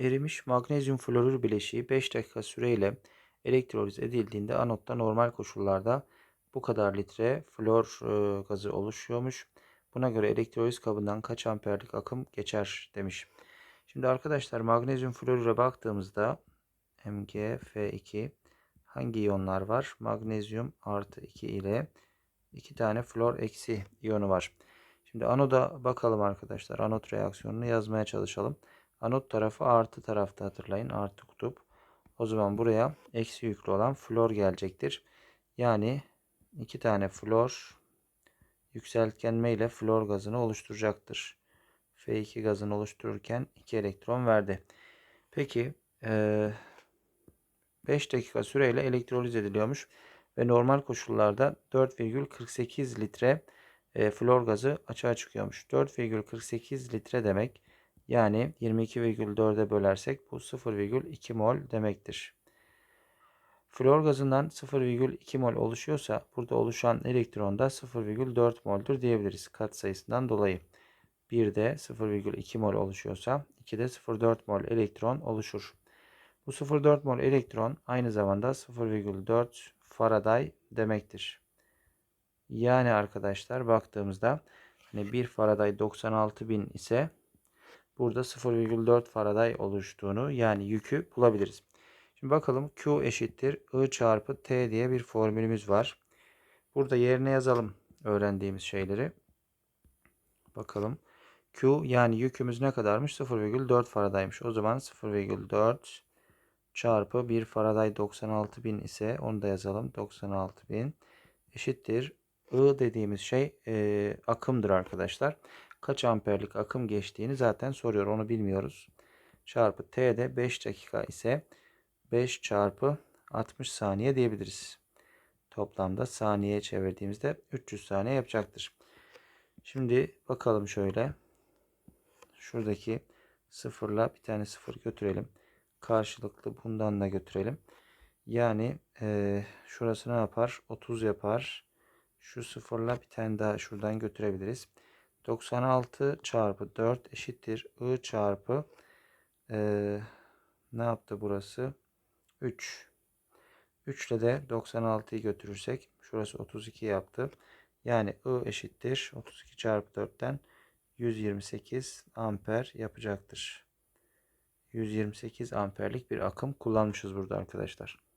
Erimiş magnezyum florür bileşiği 5 dakika süreyle elektroliz edildiğinde anotta normal koşullarda bu kadar litre flor e, gazı oluşuyormuş. Buna göre elektroliz kabından kaç amperlik akım geçer demiş. Şimdi arkadaşlar magnezyum florüre baktığımızda MgF2 hangi iyonlar var? Magnezyum artı 2 ile 2 tane flor eksi iyonu var. Şimdi anoda bakalım arkadaşlar. Anot reaksiyonunu yazmaya çalışalım. Anot tarafı artı tarafta hatırlayın. Artı kutup. O zaman buraya eksi yüklü olan flor gelecektir. Yani iki tane flor yükseltgenme ile flor gazını oluşturacaktır. F2 gazını oluştururken 2 elektron verdi. Peki 5 dakika süreyle elektroliz ediliyormuş ve normal koşullarda 4,48 litre e, flor gazı açığa çıkıyormuş. 4,48 litre demek yani 22,4'e bölersek bu 0,2 mol demektir. Flor gazından 0,2 mol oluşuyorsa burada oluşan elektron da 0,4 mol'dur diyebiliriz kat sayısından dolayı. 1'de 0,2 mol oluşuyorsa 2'de 0,4 mol elektron oluşur. Bu 0,4 mol elektron aynı zamanda 0,4 Faraday demektir. Yani arkadaşlar baktığımızda hani 1 Faraday 96.000 ise burada 0,4 Faraday oluştuğunu yani yükü bulabiliriz. Şimdi bakalım Q eşittir I çarpı T diye bir formülümüz var. Burada yerine yazalım öğrendiğimiz şeyleri. Bakalım. Q yani yükümüz ne kadarmış? 0,4 Faradaymış. O zaman 0,4 çarpı 1 Faraday 96.000 ise onu da yazalım. 96.000 eşittir. I dediğimiz şey e, akımdır arkadaşlar. Kaç amperlik akım geçtiğini zaten soruyor. Onu bilmiyoruz. Çarpı T de 5 dakika ise 5 çarpı 60 saniye diyebiliriz. Toplamda saniyeye çevirdiğimizde 300 saniye yapacaktır. Şimdi bakalım şöyle. Şuradaki sıfırla bir tane sıfır götürelim. Karşılıklı bundan da götürelim. Yani e, şurası ne yapar? 30 yapar. Şu sıfırla bir tane daha şuradan götürebiliriz. 96 çarpı 4 eşittir. I çarpı e, ne yaptı burası? 3. 3 ile de 96'yı götürürsek şurası 32 yaptı. Yani I eşittir 32 çarpı 4'ten 128 amper yapacaktır. 128 amperlik bir akım kullanmışız burada arkadaşlar.